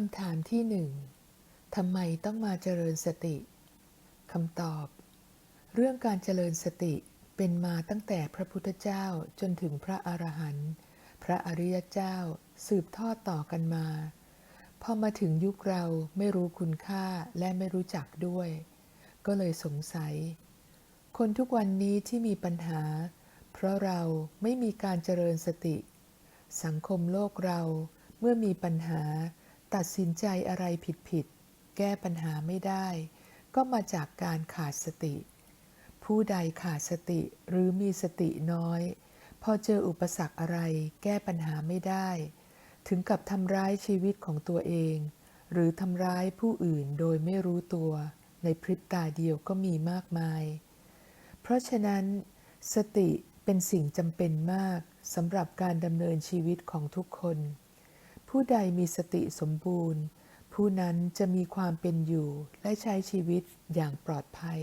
คำถามที่หนึ่งทำไมต้องมาเจริญสติคำตอบ เรื่องการเจริญสติเป็นมาตั้งแต่พระพุทธเจ้าจนถึงพระอรหันต์พระอริยเจ้าสืบทอดต่อกันมา พอมาถึงยุคเราไม่รู้คุณค่าและไม่รู้จักด้วย ก็เลยสงสัย คนทุกวันนี้ที่มีปัญหา เพราะเราไม่มีการเจริญสติ สังคมโลกเราเมื่อมีปัญหา ตัดสินใจอะไรผิดๆ แก้ปัญหาไม่ได้ ก็มาจากการขาดสติ ผู้ใดขาดสติหรือมีสติน้อย พอเจออุปสรรคอะไร แก้ปัญหาไม่ได้ ถึงกับทำร้ายชีวิตของตัวเอง หรือทำร้ายผู้อื่นโดยไม่รู้ตัว ในพริบตาเดียวก็มีมากมาย เพราะฉะนั้น สติเป็นสิ่งจำเป็นมากสำหรับการดำเนินชีวิตของทุกคน ผู้ใดมีสติสมบูรณ์ ผู้นั้นจะมีความเป็นอยู่และใช้ชีวิตอย่างปลอดภัย